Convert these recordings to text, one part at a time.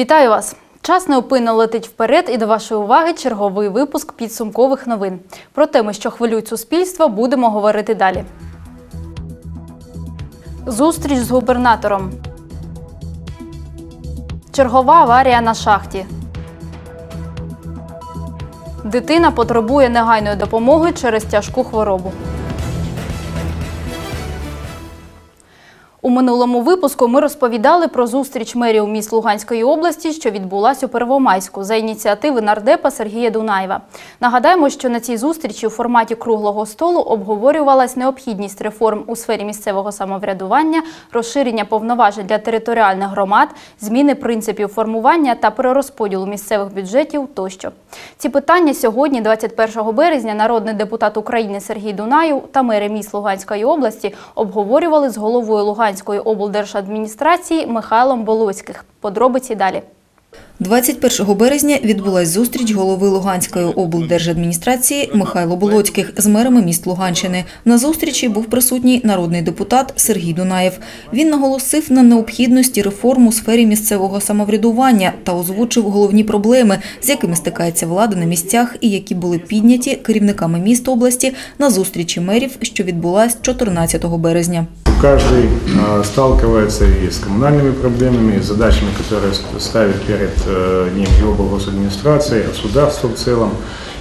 Вітаю вас! Час неупинно летить вперед і до вашої уваги черговий випуск підсумкових новин. Про теми, що хвилюють суспільство, будемо говорити далі. Зустріч з губернатором. Чергова аварія на шахті. Дитина потребує негайної допомоги через тяжку хворобу. У минулому випуску ми розповідали про зустріч мерів міст Луганської області, що відбулась у Первомайську за ініціативи нардепа Сергія Дунаєва. Нагадаємо, що на цій зустрічі у форматі круглого столу обговорювалась необхідність реформ у сфері місцевого самоврядування, розширення повноважень для територіальних громад, зміни принципів формування та перерозподілу місцевих бюджетів тощо. Ці питання сьогодні, 21 березня, народний депутат України Сергій Дунаєв та мери міст Луганської області обговорювали з головою Луганської облдержадміністрації Михайлом Болоцьких. Подробиці далі. 21 березня відбулась зустріч голови Луганської облдержадміністрації Михайло Болоцьких з мерами міст Луганщини. На зустрічі був присутній народний депутат Сергій Дунаєв. Він наголосив на необхідності реформ у сфері місцевого самоврядування та озвучив головні проблеми, з якими стикається влада на місцях і які були підняті керівниками міст області на зустрічі мерів, що відбулась 14 березня. Каждый э, сталкивается и с коммунальными проблемами, и с задачами, которые ст- ставит перед э, ним его администрация, государство в целом.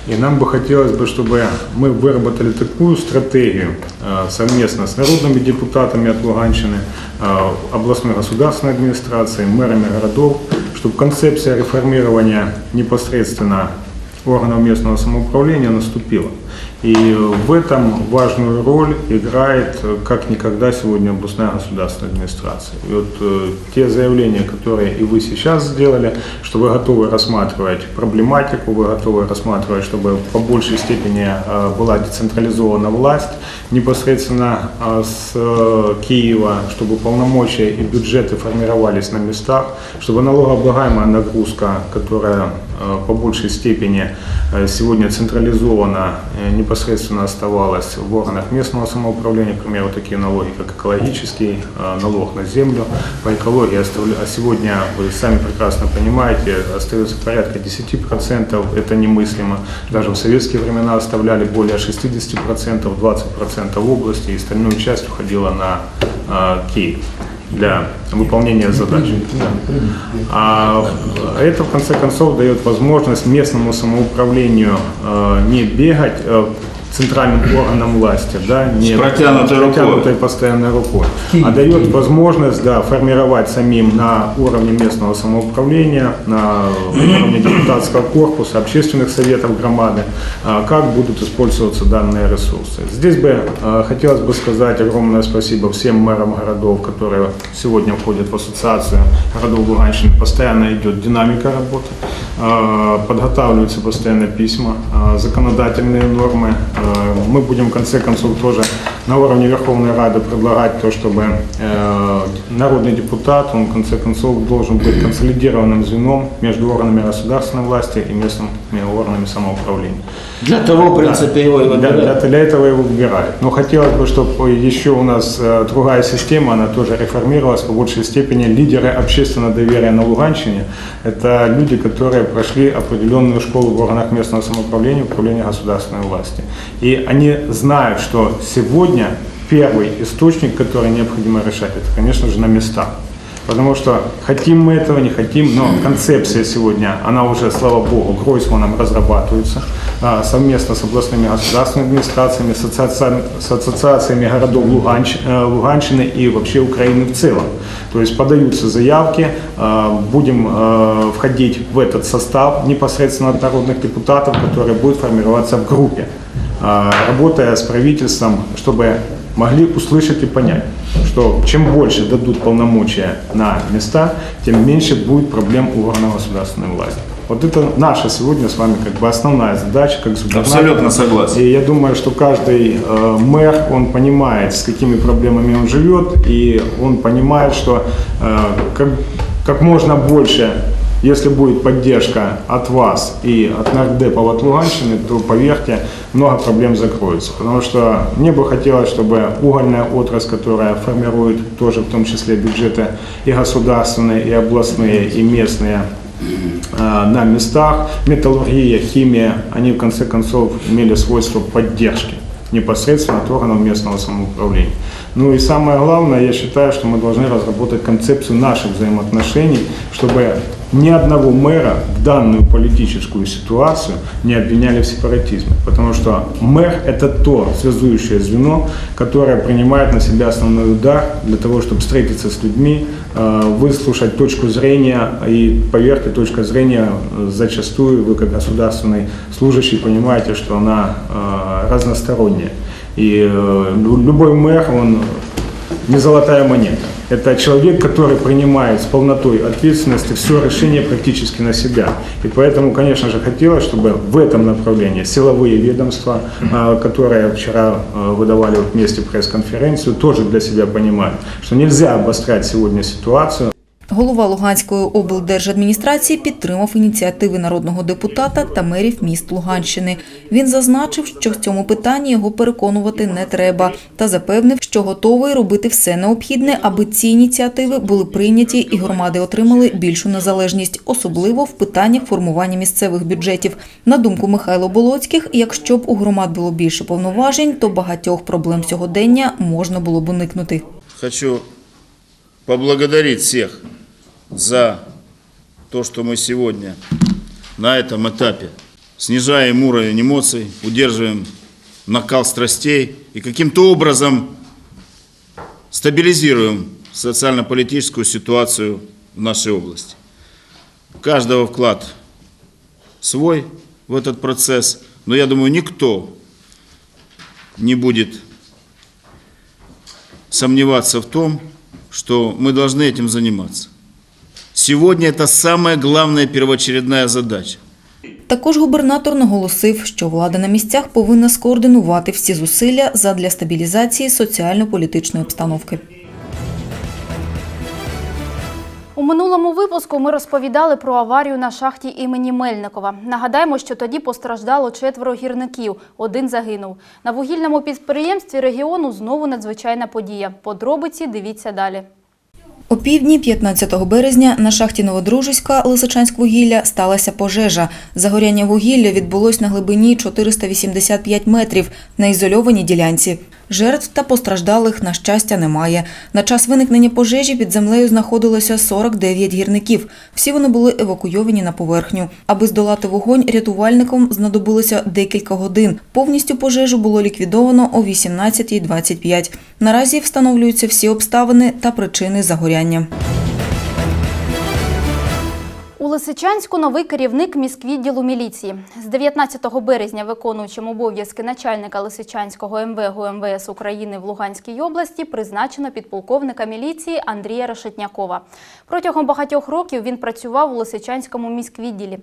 И нам бы хотелось бы, чтобы мы выработали такую стратегию э, совместно с народными депутатами от Луганщины, э, областной государственной администрацией, мэрами городов, чтобы концепция реформирования непосредственно органов местного самоуправления наступила. И в этом важную роль играет э, как никогда сегодня областная государственная администрация. И вот э, те заявления, которые и вы сейчас сделали, что вы готовы рассматривать проблематику, вы готовы рассматривать, чтобы по большей степени э, была децентрализована власть непосредственно э, с э, Киева, чтобы полномочия и бюджеты формировались на местах, чтобы налогооблагаемая нагрузка, которая э, по большей степени э, сегодня централизована, э, непосредственно оставалась в органах местного самоуправления, к примеру, такие налоги, как экологический э, налог на землю, по экологии, оставля- а сегодня, вы сами прекрасно понимаете, остается порядка 10%, это немыслимо. Даже в советские времена оставляли более 60%, 20% в области, и остальную часть уходила на э, Киев для выполнения задач. А это, в конце концов, дает возможность местному самоуправлению э, не бегать э, центральным органам власти, да, не протянутой рукой. протянутой постоянной рукой, а дает возможность да, формировать самим на уровне местного самоуправления, на уровне депутатского корпуса, общественных советов громады, а, как будут использоваться данные ресурсы. Здесь бы э, хотелось бы сказать огромное спасибо всем мэрам городов, которые сегодня входят в ассоциацию городов Луганщины. Постоянно идет динамика работы, подготавливаются постоянно письма, э, законодательные нормы. Э, Мы будем в конце концов тоже на уровне Верховной Рады предлагать то, чтобы э, народный депутат, он в конце концов должен быть консолидированным звеном между органами государственной власти и местными органами самоуправления. Для того, в принципе, его и Для, для, выбирают. для этого его выбирают. Но хотелось бы, чтобы еще у нас э, другая система, она тоже реформировалась по большей степени. Лидеры общественного доверия на Луганщине – это люди, которые прошли определенную школу в органах местного самоуправления, управления государственной власти. И они знают, что сегодня первый источник, который необходимо решать, это, конечно же, на местах. Потому что хотим мы этого, не хотим, но концепция сегодня, она уже, слава богу, Гройсманом разрабатывается а, совместно с областными государственными администрациями, с ассоциациями, с ассоциациями городов Луганщ- э, Луганщины и вообще Украины в целом. То есть подаются заявки, а, будем э, входить в этот состав непосредственно от народных депутатов, который будет формироваться в группе, а, работая с правительством, чтобы могли услышать и понять, что чем больше дадут полномочия на места, тем меньше будет проблем у органов государственной власти. Вот это наша сегодня с вами как бы основная задача, как губернатора. Абсолютно согласен. И я думаю, что каждый э, мэр, он понимает, с какими проблемами он живет, и он понимает, что э, как, как можно больше Если будет поддержка от вас и от нардепов от Луганщины, то, поверьте, много проблем закроется. Потому что мне бы хотелось, чтобы угольная отрасль, которая формирует тоже в том числе бюджеты и государственные, и областные, и местные, э, на местах, металлургия, химия, они в конце концов имели свойство поддержки непосредственно от органов местного самоуправления. Ну и самое главное, я считаю, что мы должны разработать концепцию наших взаимоотношений, чтобы ни одного мэра в данную политическую ситуацию не обвиняли в сепаратизме. Потому что мэр – это то связующее звено, которое принимает на себя основной удар для того, чтобы встретиться с людьми, э, выслушать точку зрения. И поверьте, точка зрения э, зачастую вы как государственный служащий понимаете, что она э, разносторонняя. И лю- любой мэр, он не золотая монета. Это человек, который принимает с полнотой ответственности все решения практически на себя. И поэтому, конечно же, хотелось, чтобы в этом направлении силовые ведомства, а, которые вчера а, выдавали вот вместе пресс-конференцию, тоже для себя понимали, что нельзя обострять сегодня ситуацию. Голова Луганської облдержадміністрації підтримав ініціативи народного депутата та мерів міст Луганщини. Він зазначив, що в цьому питанні його переконувати не треба, та запевнив, що готовий робити все необхідне, аби ці ініціативи були прийняті і громади отримали більшу незалежність, особливо в питаннях формування місцевих бюджетів. На думку Михайло Болоцьких, якщо б у громад було більше повноважень, то багатьох проблем сьогодення можна було б уникнути. Хочу поблагодарить всех за то, что мы сегодня на этом этапе снижаем уровень эмоций, удерживаем накал страстей и каким-то образом стабилизируем социально-политическую ситуацию в нашей области. У каждого вклад свой в этот процесс, но я думаю, никто не будет сомневаться в том, что мы должны этим заниматься. Сегодня это самая главная первоочередная задача. Також губернатор наголосив, що влада на місцях повинна скоординувати всі зусилля задля стабілізації соціально-політичної обстановки. У минулому випуску ми розповідали про аварію на шахті імені Мельникова. Нагадаємо, що тоді постраждало четверо гірників, один загинув. На вугільному підприємстві регіону знову надзвичайна подія. Подробиці дивіться далі. О півдні 15 березня на шахті Новодружиська Лисичанськвугілля сталася пожежа. Загоряння вугілля відбулось на глибині 485 метрів на ізольованій ділянці. Жертв та постраждалих, на щастя, немає. На час виникнення пожежі під землею знаходилося 49 гірників. Всі вони були евакуйовані на поверхню. Аби здолати вогонь, рятувальникам знадобилося декілька годин. Повністю пожежу було ліквідовано о 18.25. Наразі встановлюються всі обставини та причини загоряння. Лисичанську новий керівник міськвідділу міліції. З 19 березня виконуючим обов'язки начальника Лисичанського МВ ГУМВС України в Луганській області призначено підполковника міліції Андрія Решетнякова. Протягом багатьох років він працював у Лисичанському міськвідділі.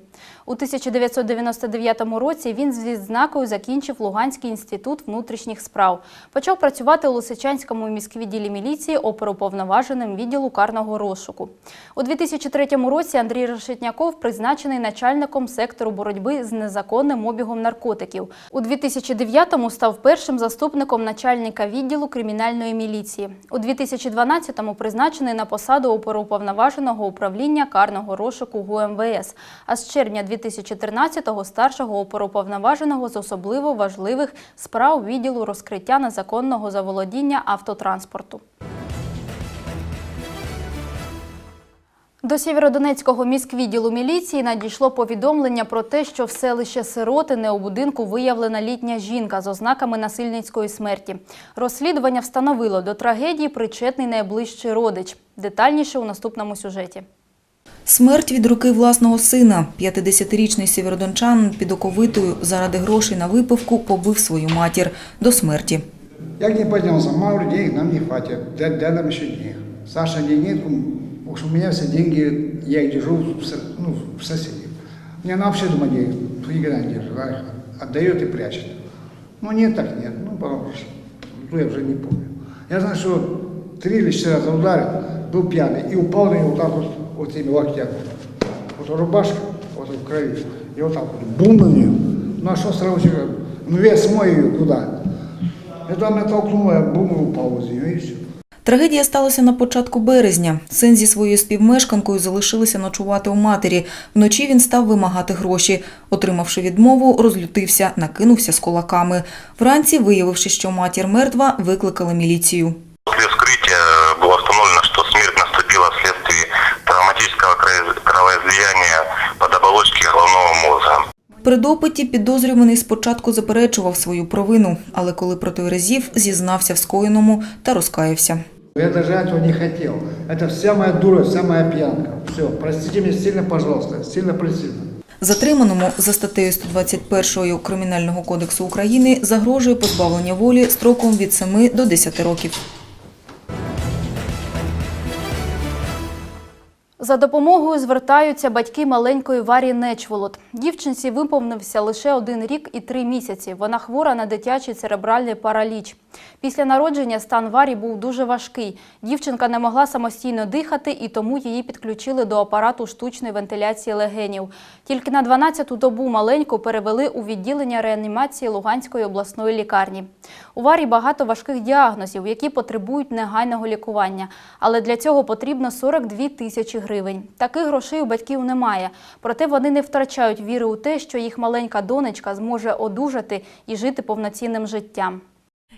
У 1999 році він з відзнакою закінчив Луганський інститут внутрішніх справ. Почав працювати у Лисичанському міськвідділі міліції оперуповноваженим відділу карного розшуку. У 2003 році Андрій Решетняков призначений начальником сектору боротьби з незаконним обігом наркотиків. У 2009-му став першим заступником начальника відділу кримінальної міліції. У 2012-му призначений на посаду оперуповноваженого управління карного розшуку ГУМВС, а з червня 2013-го старшого оперуповноваженого з особливо важливих справ відділу розкриття незаконного заволодіння автотранспорту. До Сєвєродонецького міськвідділу міліції надійшло повідомлення про те, що в селище Сиротине у будинку виявлена літня жінка з ознаками насильницької смерті. Розслідування встановило до трагедії причетний найближчий родич. Детальніше у наступному сюжеті. Смерть від руки власного сина. 50-річний сєвєродончанин під оковитою заради грошей на випивку побив свою матір до смерті. Як не поднялся, Маур, денег нам не хватит. Для, для нам еще денег. Саша денег, потому что у меня все деньги, я их держу в, ну, в соседей. Мне она вообще дома денег никогда не держит, а отдает и прячет. Ну нет, так нет. Ну, потому что ну, я уже не помню. Я знаю, что три или четыре раза ударил, был пьяный и упал на него вот так вот, вот этими локтями. Вот вот рубашка, вот в крови, и вот так вот, бум на нее. Ну а что сразу же, ну вес мой ее куда? Это меня толкнуло, я бум и упал возле нее, и все. Трагедія сталася на початку березня. Син зі своєю співмешканкою залишилися ночувати у матері. Вночі він став вимагати гроші. Отримавши відмову, розлютився, накинувся з кулаками. Вранці, виявивши, що матір мертва, викликали міліцію. После вскрытия было установлено, что смерть наступила вследствие травматического крови- кровоизлияния под оболочки головного мозга. При допиті підозрюваний спочатку заперечував свою провину, але коли протверезів, зізнався в скоєному та розкаявся. Я даже этого не хотел. Это вся моя дура, вся моя пьянка. Все, простите меня сильно, пожалуйста, сильно просильно. Затриманому за статтею 121 Кримінального кодексу України загрожує позбавлення волі строком від 7 до 10 років. За допомогою звертаються батьки маленької Варі Нечволод. Дівчинці виповнився лише один рік і три місяці. Вона хвора на дитячий церебральний параліч. Після народження стан Варі був дуже важкий. Дівчинка не могла самостійно дихати і тому її підключили до апарату штучної вентиляції легенів. Тільки на 12-ту добу маленьку перевели у відділення реанімації Луганської обласної лікарні. У Варі багато важких діагнозів, які потребують негайного лікування. Але для цього потрібно 42 тисячі гривень. Таких грошей у батьків немає. Проте вони не втрачають віри у те, що їх маленька донечка зможе одужати і жити повноцінним життям.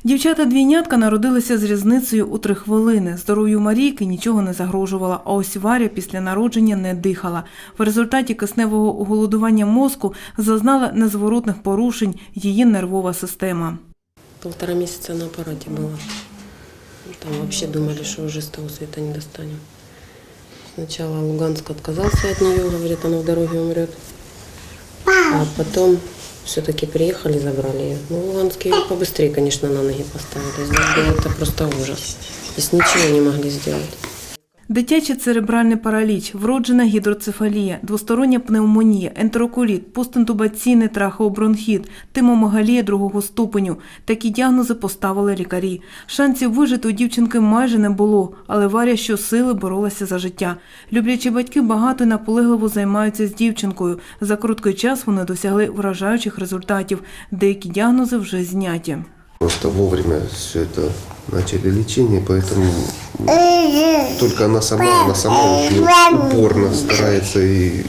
Дівчата-двійнятка народилися з різницею у три хвилини. Здоров'ю Марійки нічого не загрожувало, а ось Варя після народження не дихала. В результаті кисневого оголодування мозку зазнала незворотних порушень її нервова система. Полтора месяца на аппарате было. Там вообще думали, что уже с того света не достанем. Сначала Луганск отказался от нее, говорит, она в дороге умрет. А потом все-таки приехали, забрали ее. Ну, Луганск ее побыстрее, конечно, на ноги поставили. Здесь было это просто ужас. Здесь ничего не могли сделать. Дитячий церебральний параліч, вроджена гідроцефалія, двостороння пневмонія, ентерокуліт, постінтубаційний трахеобронхіт, тимомегалія другого ступеню. Такі діагнози поставили лікарі. Шансів вижити у дівчинки майже не було, але Варя щосили боролася за життя. Люблячі батьки багато і наполегливо займаються з дівчинкою. За короткий час вони досягли вражаючих результатів. Деякі діагнози вже зняті. Просто вовремя все это начали лечение, поэтому только она сама, она сама очень упорно старается и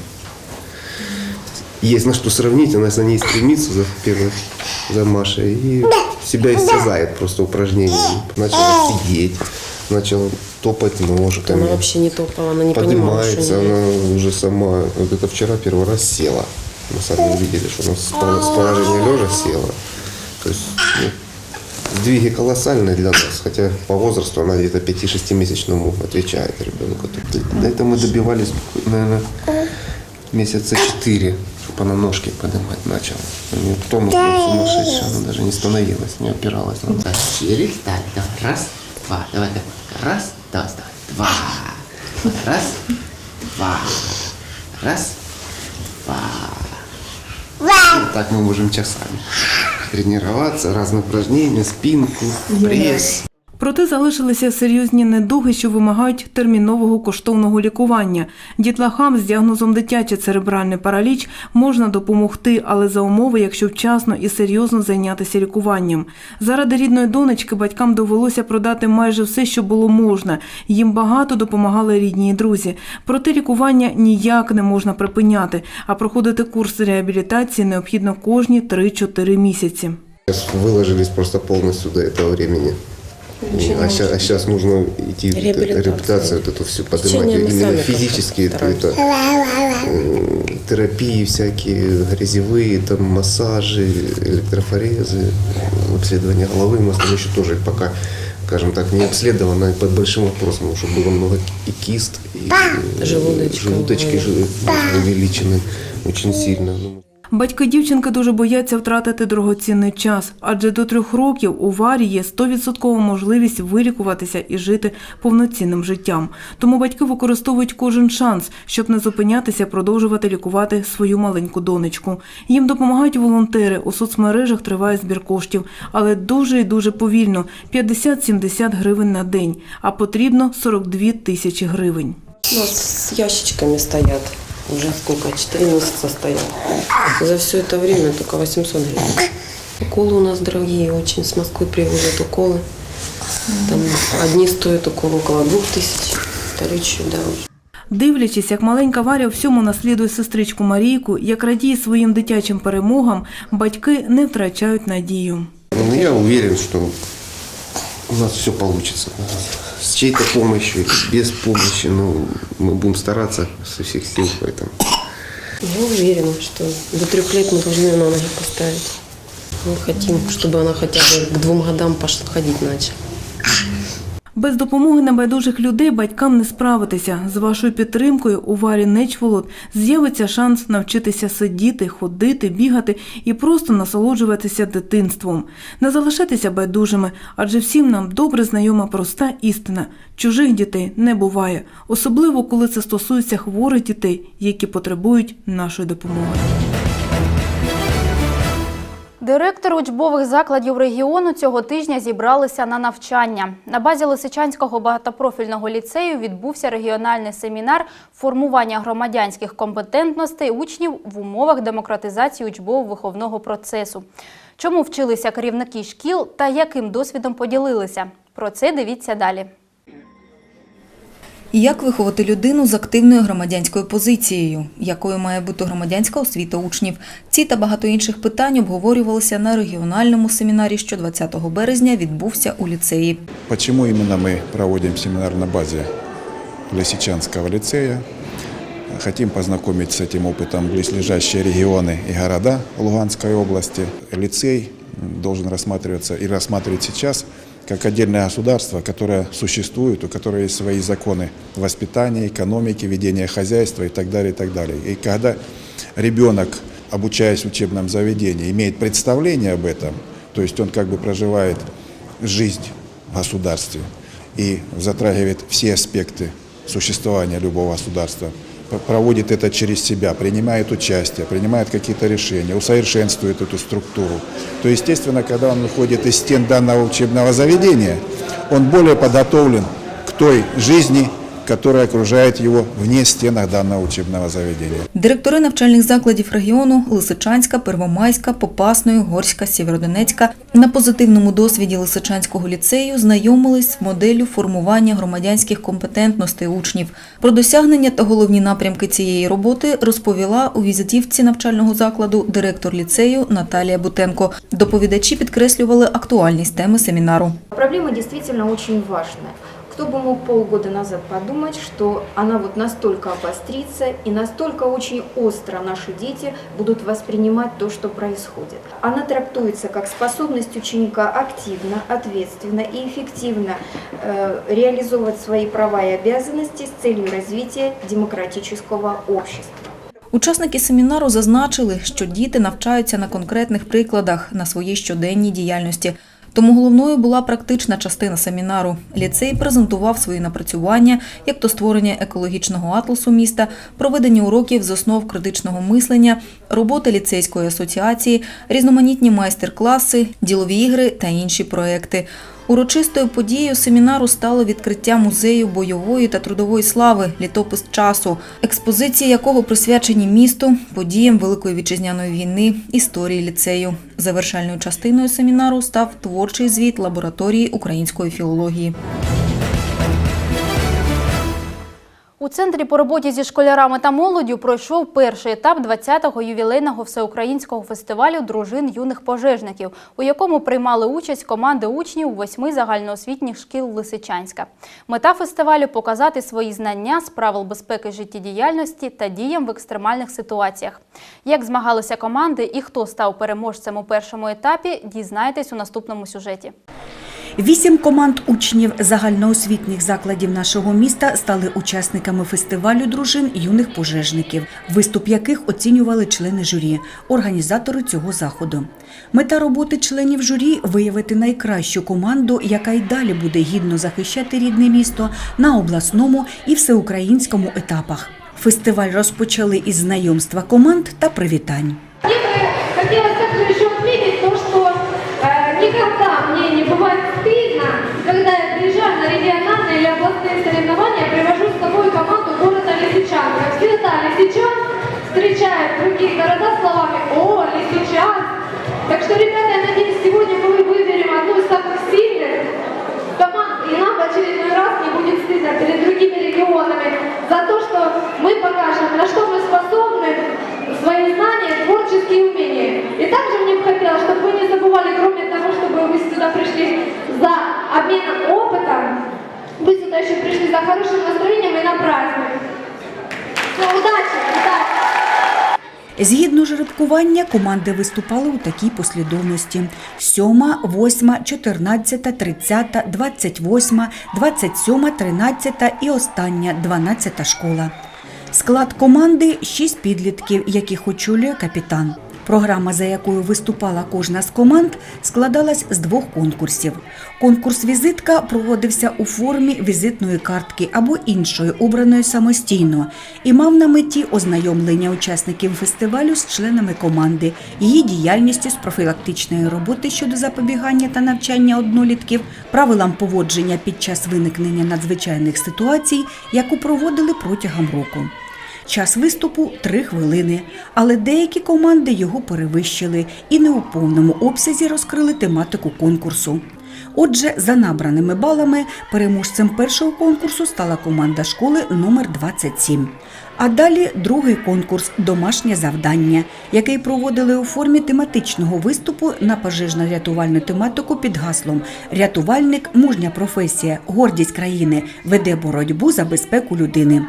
есть на что сравнить, она за ней стремится, за первой, за Машей, и себя истязает просто упражнениями. Начала сидеть, начала топать ножками. Она вообще не топала, она не понимала, что Поднимается, не она уже сама, вот это вчера первый раз села. Мы сами увидели, что она с положения лежа села. То есть ну, сдвиги колоссальные для нас, хотя по возрасту она где-то 5-6-месячному отвечает ребенку. До этого мы добивались, наверное, месяца 4, чтобы она ножки поднимать начала. У нее тонус был сумасшедший, она даже не становилась, не опиралась. Так Через, так, давай, раз, два, давай, давай, раз, давай, давай, два, раз, два, раз, два. Вот так мы можем часами тренироваться, разные упражнения, спинку, пресс. Проте залишилися серйозні недуги, що вимагають термінового коштовного лікування. Дітлахам з діагнозом дитячий церебральний параліч можна допомогти, але за умови, якщо вчасно і серйозно зайнятися лікуванням. Заради рідної донечки батькам довелося продати майже все, що було можна. Їм багато допомагали рідні і друзі. Проте лікування ніяк не можна припиняти, а проходити курс реабілітації необхідно кожні 3-4 місяці. Сейчас выложились просто полностью до этого времени. И- а, сейчас, нужно идти Реабилитация. реабилитацию, вот эту всю поднимать. Течение мы Именно сами как-то физически это, стараемся. это, м, терапии всякие, грязевые, там массажи, электрофорезы, обследование головы. У нас там еще тоже пока, скажем так, не обследовано и под большим вопросом, потому что было много и кист, и э, Желудочка желудочки была. жи- увеличены очень сильно. Ну, Батьки дівчинки дуже бояться втратити дорогоцінний час, адже до трьох років у Варі є 100% можливість вилікуватися і жити повноцінним життям. Тому батьки використовують кожен шанс, щоб не зупинятися, продовжувати лікувати свою маленьку донечку. Їм допомагають волонтери. У соцмережах триває збір коштів, але дуже і дуже повільно 50-70 гривень на день, а потрібно 42 тисячі гривень. У нас с ящичками стоят Уже сколько? Четыре месяца стоял. За все это время только 800 гривен. Уколы у нас дорогие очень. С Москвы привозят уколы. Там одни стоят уколы около двух тысяч, вторые чуть дороже. Дивлячись, як маленька Варя всьому наслідує сестричку Марійку, як радіє своїм дитячим перемогам, батьки не втрачають надію. Ну, я уверен, что у нас все получится. С чьей-то помощью, без помощи, ну, мы будем стараться со всех сил, поэтому. Я уверена, что до трех лет мы должны на ноги поставить. Мы хотим, чтобы она хотя бы к двум годам пош- ходить начала. Без допомоги небайдужих людей батькам не справитися. З вашою підтримкою у Варі Нечволод з'явиться шанс навчитися сидіти, ходити, бігати і просто насолоджуватися дитинством. Не залишайтеся байдужими, адже всім нам добре знайома проста істина. Чужих дітей не буває, особливо коли це стосується хворих дітей, які потребують нашої допомоги. Директори учбових закладів регіону цього тижня зібралися на навчання. На базі Лисичанського багатопрофільного ліцею відбувся регіональний семінар формування громадянських компетентностей учнів в умовах демократизації учбово-виховного процесу. Чому вчилися керівники шкіл та яким досвідом поділилися? Про це дивіться далі. Як виховати людину з активною громадянською позицією? Якою має бути громадянська освіта учнів? Ці та багато інших питань обговорювалися на регіональному семінарі, що 20 березня відбувся у ліцеї. Почему именно мы проводим семинар на базе Лисичанского лицея? Хотим познакомить с этим опытом близлежащие регионы и города Луганской области. Лицей должен рассматриваться и рассматривать сейчас Как отдельное государство, которое существует, у которого есть свои законы воспитания, экономики, ведения хозяйства и так далее, и так далее. И когда ребенок, обучаясь в учебном заведении, имеет представление об этом, то есть он как бы проживает жизнь в государстве и затрагивает все аспекты существования любого государства, проводит это через себя, принимает участие, принимает какие-то решения, усовершенствует эту структуру, то, естественно, когда он выходит из стен данного учебного заведения, он более подготовлен к той жизни, которая окружает его вне стенах данного учебного заведения. Директори навчальних закладів регіону Лисичанська, Первомайська, Попасної, Горська, Сєвєродонецька на позитивному досвіді Лисичанського ліцею знайомились з моделлю формування громадянських компетентностей учнів. Про досягнення та головні напрямки цієї роботи розповіла у візитівці навчального закладу директор ліцею Наталія Бутенко. Доповідачі підкреслювали актуальність теми семінару. Проблема действительно очень важная. Кто бы мог полгода назад подумать, что она вот настолько обострится и настолько очень остро наши дети будут воспринимать то, что происходит. Она трактуется как способность ученика активно, ответственно и эффективно э, реализовывать свои права и обязанности с целью развития демократического общества. Учасники семінару зазначили, що діти навчаються на конкретних прикладах на своїй щоденній діяльності. тому головною була практична частина семінару. Ліцей презентував свої напрацювання, як то створення екологічного атласу міста, проведення уроків з основ критичного мислення, роботи ліцейської асоціації, різноманітні майстер-класи, ділові ігри та інші проекти. Урочистою подією семінару стало відкриття музею бойової та трудової слави літопис часу, експозиції якого присвячені місту, подіям Великої вітчизняної війни, історії ліцею. Завершальною частиною семінару став творчий звіт лабораторії української філології. У центрі по роботі зі школярами та молоддю пройшов перший етап 20-го ювілейного всеукраїнського фестивалю дружин юних пожежників, у якому приймали участь команди учнів восьми загальноосвітніх шкіл Лисичанська. Мета фестивалю показати свої знання з правил безпеки життєдіяльності та діям в екстремальних ситуаціях. Як змагалися команди і хто став переможцем у першому етапі, дізнаєтесь у наступному сюжеті. Вісім команд учнів загальноосвітніх закладів нашого міста стали учасниками фестивалю дружин юних пожежників, виступ яких оцінювали члени журі, організатори цього заходу. Мета роботи членів журі виявити найкращу команду, яка й далі буде гідно захищати рідне місто на обласному і всеукраїнському етапах. Фестиваль розпочали із знайомства команд та привітань. Другие города словами «О, Лисичанск». Так что, ребята, я надеюсь, сегодня мы выберем одну из самых сильных команд, и нам в очередной раз не будет стыдно перед другими регионами за то, что мы покажем, на что мы способны, свои знания, творческие умения. И также мне бы хотелось, чтобы вы не забывали, кроме того, чтобы вы сюда пришли за обменом опытом, вы сюда еще пришли за хорошим настроением и на праздник. Все, удачи, удачи! Згідно жеребкування, команди виступали у такій послідовності: 7, 8, 14, 30, 28, 27, 13 і остання 12 школа. Склад команди 6 підлітків, яких очолює капітан. Програма, за якою виступала кожна з команд, складалась з двох конкурсів. Конкурс візитка проводився у формі візитної картки або іншої, обраної самостійно, і мав на меті ознайомлення учасників фестивалю з членами команди, її діяльністю з профілактичної роботи щодо запобігання та навчання однолітків, правилам поводження під час виникнення надзвичайних ситуацій, яку проводили протягом року. Час виступу три хвилини, але деякі команди його перевищили і не у повному обсязі розкрили тематику конкурсу. Отже, за набраними балами переможцем першого конкурсу стала команда школи номер 27. А далі другий конкурс Домашнє завдання, який проводили у формі тематичного виступу на пожежно-рятувальну тематику під гаслом Рятувальник мужня професія, гордість країни веде боротьбу за безпеку людини.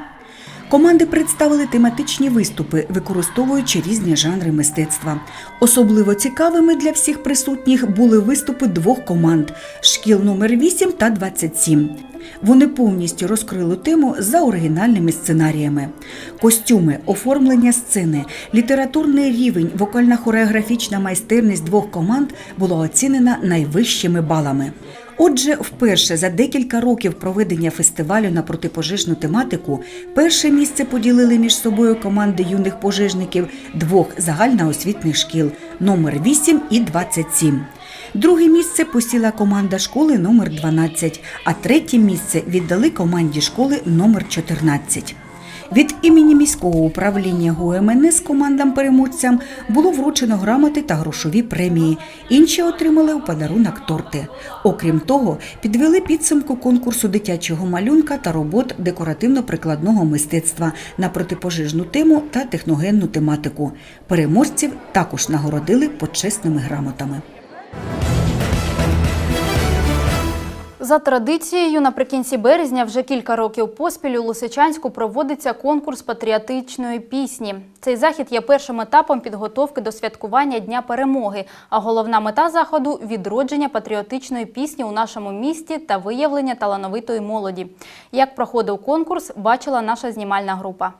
Команди представили тематичні виступи, використовуючи різні жанри мистецтва. Особливо цікавими для всіх присутніх були виступи двох команд шкіл номер 8 та 27. Вони повністю розкрили тему за оригінальними сценаріями. Костюми, оформлення сцени, літературний рівень, вокально-хореографічна майстерність двох команд було оцінена найвищими балами. Отже, вперше за декілька років проведення фестивалю на протипожежну тематику перше місце поділили між собою команди юних пожежників двох загальноосвітніх шкіл номер 8 і 27. Друге місце посіла команда школи номер 12, а третє місце віддали команді школи номер 14. Від імені міського управління ГУМНС командам-переможцям було вручено грамоти та грошові премії. Інші отримали у подарунок торти. Окрім того, підвели підсумку конкурсу дитячого малюнка та робот декоративно-прикладного мистецтва на протипожежну тему та техногенну тематику. Переможців також нагородили почесними грамотами. За традицією, наприкінці березня вже кілька років поспіль у Лисичанську проводиться конкурс патріотичної пісні. Цей захід є першим етапом підготовки до святкування Дня перемоги, а головна мета заходу відродження патріотичної пісні у нашому місті та виявлення талановитої молоді. Як проходив конкурс, бачила наша знімальна група.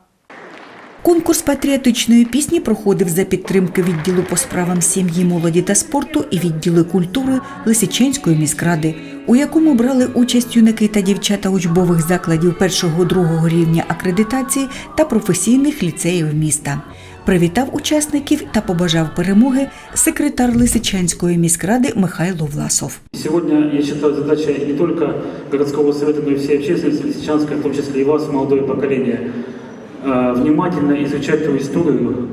Конкурс патріотичної пісні проходив за підтримки відділу по справам сім'ї, молоді та спорту і відділу культури Лисиченської міськради, у якому брали участь юнаки та дівчата учбових закладів першого-другого рівня акредитації та професійних ліцеїв міста. Привітав учасників та побажав перемоги секретар Лисичанської міськради Михайло Власов. Сегодня, я считаю, задача не только городского совета, но и всей общественности Лисичанска, в том числе и вас, молодое поколение, э, внимательно изучать ту историю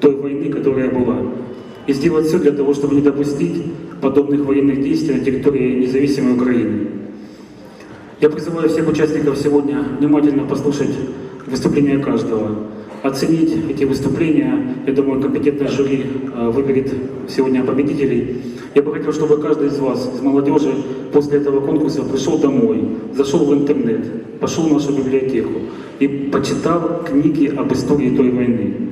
той войны, которая была. И сделать все для того, чтобы не допустить подобных военных действий на территории независимой Украины. Я призываю всех участников сегодня внимательно послушать выступление каждого, оценить эти выступления. Я думаю, компетентное жюри э, выберет сегодня победителей. Я бы хотел, чтобы каждый из вас, из молодежи, после этого конкурса пришел домой, зашел в интернет, пошел в нашу библиотеку и почитал книги об истории той войны.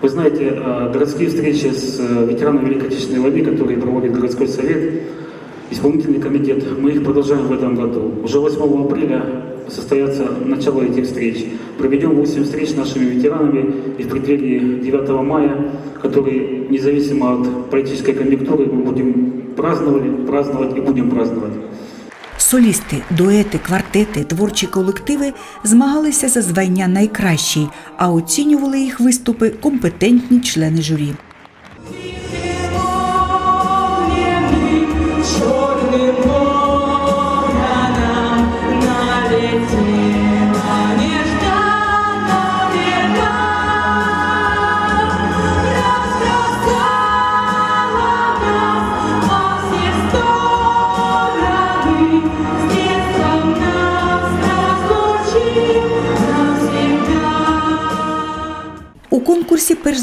Вы знаете, э, городские встречи с э, ветеранами Великой Отечественной войны, которые проводит городской совет, исполнительный комитет, мы их продолжаем в этом году. Уже 8 апреля состоятся начало этих встреч. Проведем 8 встреч с нашими ветеранами и в преддверии 9 мая, который независимо от политической конъюнктуры мы будем праздновали, праздновать и будем праздновать. Солісти, дуети, квартети, творчі колективи змагалися за звання найкращий, а оцінювали їх виступи компетентні члени журі.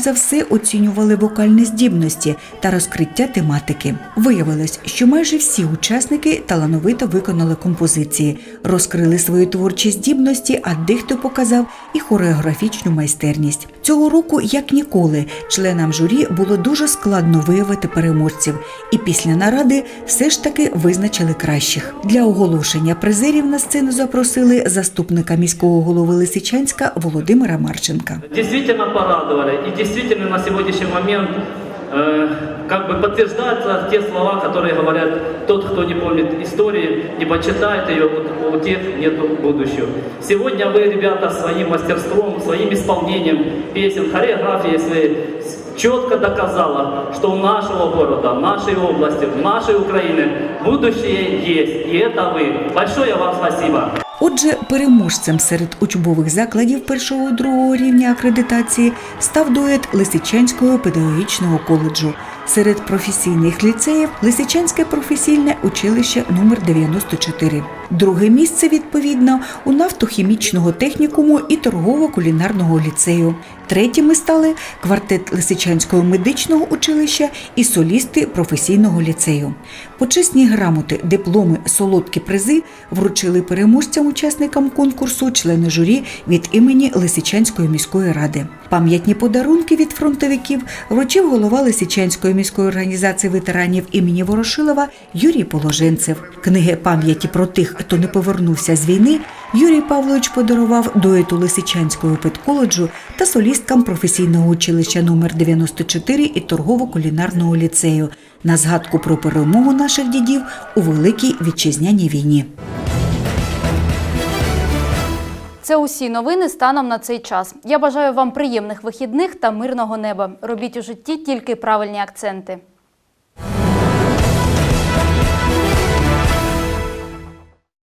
За все оцінювали вокальні здібності та розкриття тематики. Виявилось, що майже всі учасники талановито виконали композиції, розкрили свої творчі здібності, а дехто показав і хореографічну майстерність. Цього року, як ніколи, членам журі було дуже складно виявити переможців, і після наради все ж таки визначили кращих. Для оголошення призерів на сцену запросили заступника міського голови Лисичанська Володимира Марченка. действительно порадовали. И действительно на сегодняшний момент э, как бы подтверждаются те слова, которые говорят, тот, кто не помнит истории, не почитает ее, вот у тех нет будущего. Сегодня вы, ребята, своим мастерством, своим исполнением песен, хореографией своей четко доказала, что у нашего города, нашей области, нашей Украине будущее есть. И это вы. Большое вам спасибо. Отже, переможцем серед учбових закладів першого другого рівня акредитації став дует Лисичанського педагогічного коледжу. Серед професійних ліцеїв Лисичанське професійне училище номер 94. Друге місце відповідно у нафтохімічного технікуму і торгово-кулінарного ліцею. Третіми стали квартет Лисичанського медичного училища і солісти професійного ліцею. Почесні грамоти, дипломи, солодкі призи вручили переможцям-учасникам конкурсу члени журі від імені Лисичанської міської ради. Пам'ятні подарунки від фронтовиків вручив голова Лисичанської міської організації ветеранів імені Ворошилова Юрій Положенцев. Книги пам'яті про тих, хто не повернувся з війни, Юрій Павлович подарував дуету Лисичанського педколеджу та солісткам професійного училища номер 94 і торгово-кулінарного ліцею на згадку про перемогу наших дідів у великій вітчизняній війні. Це усі новини станом на цей час. Я бажаю вам приємних вихідних та мирного неба. Робіть у житті тільки правильні акценти.